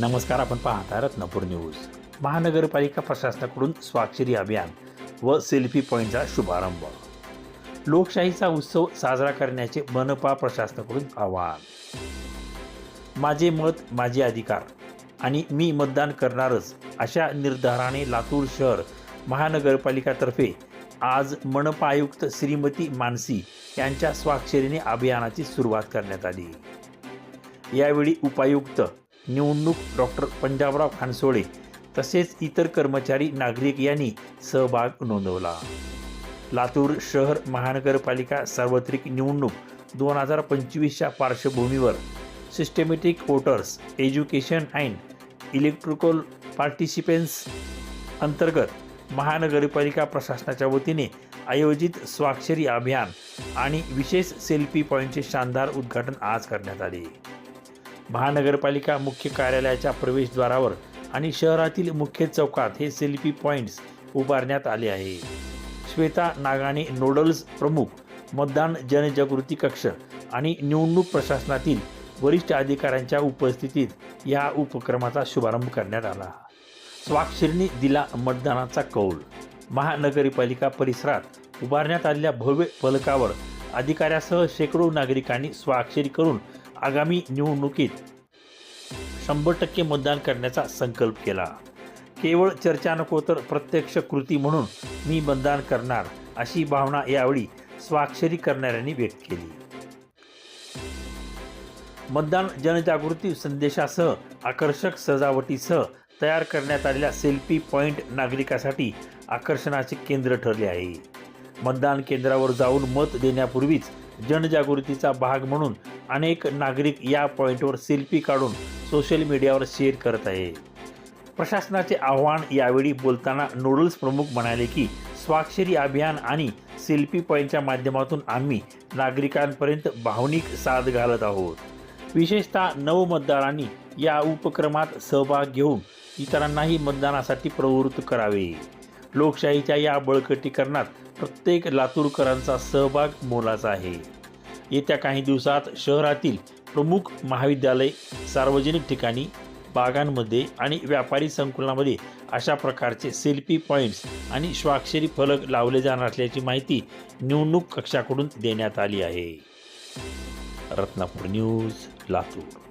नमस्कार आपण पाहता रत्नपूर न्यूज. महानगरपालिका प्रशासनाकडून स्वाक्षरी अभियान व सेल्फी पॉईंटचा शुभारंभ. लोकशाहीचा उत्सव साजरा करण्याचे मनपा प्रशासनाकडून आवाहन. माझे मत माझे अधिकार आणि मी मतदान करणारच अशा निर्धाराने लातूर शहर महानगरपालिकातर्फे आज मनपा आयुक्त श्रीमती मानसी यांच्या स्वाक्षरीने अभियानाची सुरुवात करण्यात आली. यावेळी उपायुक्त निवडणूक डॉक्टर पंजाबराव खानसोळे तसेच इतर कर्मचारी नागरिक यांनी सहभाग नोंदवला. लातूर शहर महानगरपालिका सार्वत्रिक निवडणूक दोन हजार पंचवीसच्या पार्श्वभूमीवर systematic voters education and electrical participants अंतर्गत महानगरपालिका प्रशासनाच्या वतीने आयोजित स्वाक्षरी अभियान आणि विशेष सेल्फी पॉईंटचे शानदार उद्घाटन आज करण्यात आले. महानगरपालिका मुख्य कार्यालयाच्या प्रवेशद्वारावर आणि शहरातील मुख्य चौकात हे सेल्फी पॉईंट्स उभारण्यात आले आहे. श्वेता नागाने नोडल्स प्रमुख मतदान जनजागृती कक्ष आणि निवडणूक प्रशासनातील वरिष्ठ अधिकाऱ्यांच्या उपस्थितीत या उपक्रमाचा शुभारंभ करण्यात आला. स्वाक्षरीने दिला मतदानाचा कौल. महानगरपालिका परिसरात उभारण्यात आलेल्या भव्य फलकावर अधिकाऱ्यासह शेकडो नागरिकांनी स्वाक्षरी करून आगामी निवडणुकीत शंभर टक्के मतदान करण्याचा संकल्प केला. केवळ चर्चा नको तर प्रत्यक्ष कृती म्हणून मी मतदान करणार अशी भावना यावेळी स्वाक्षरी करणाऱ्यांनी व्यक्त केली. मतदान जनजागृती संदेशासह आकर्षक सजावटीसह तयार करण्यात आलेल्या सेल्फी पॉईंट नागरिकासाठी आकर्षणाचे केंद्र ठरले आहे. मतदान केंद्रावर जाऊन मत देण्यापूर्वीच जनजागृतीचा भाग म्हणून अनेक नागरिक या पॉईंटवर सेल्फी काढून सोशल मीडियावर शेअर करत आहे. प्रशासनाचे आव्हान यावेळी बोलताना नोडल्स प्रमुख म्हणाले की स्वाक्षरी अभियान आणि सेल्फी पॉईंटच्या माध्यमातून आम्ही नागरिकांपर्यंत भावनिक साथ घालत आहोत. विशेषतः नवमतदारांनी या उपक्रमात सहभाग घेऊन इतरांनाही मतदानासाठी प्रवृत्त करावे. लोकशाहीच्या या बळकटीकरणात प्रत्येक लातूरकरांचा सहभाग मोलाचा आहे. येत्या काही दिवसात शहरातील प्रमुख महाविद्यालय सार्वजनिक ठिकाणी बागांमध्ये आणि व्यापारी संकुलामध्ये अशा प्रकारचे सेल्फी पॉईंट्स आणि स्वाक्षरी फलक लावले जाणार असल्याची माहिती निवडणूक कक्षाकडून देण्यात आली आहे. रत्नापूर न्यूज लातूर.